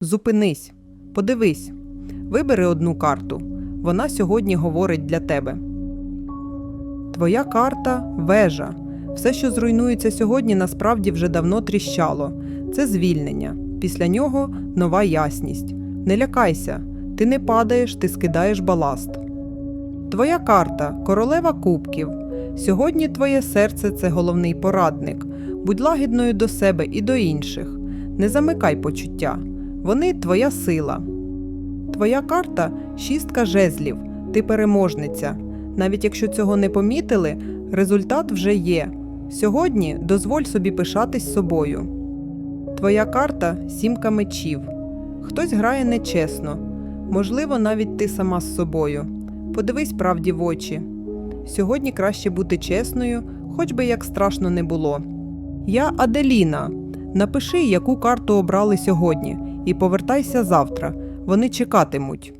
Зупинись, подивись, вибери одну карту. Вона сьогодні говорить для тебе. Твоя карта вежа. Все, що зруйнується сьогодні, насправді вже давно тріщало. Це звільнення. Після нього нова ясність. Не лякайся, ти не падаєш, ти скидаєш баласт. Твоя карта королева кубків. Сьогодні твоє серце це головний порадник. Будь лагідною до себе і до інших. Не замикай почуття. Вони твоя сила. Твоя карта шістка жезлів. Ти переможниця. Навіть якщо цього не помітили, результат вже є. Сьогодні дозволь собі пишатись собою. Твоя карта сімка мечів. Хтось грає нечесно. Можливо, навіть ти сама з собою. Подивись правді в очі. Сьогодні краще бути чесною, хоч би як страшно не було. Я Аделіна. Напиши, яку карту обрали сьогодні, і повертайся завтра. Вони чекатимуть.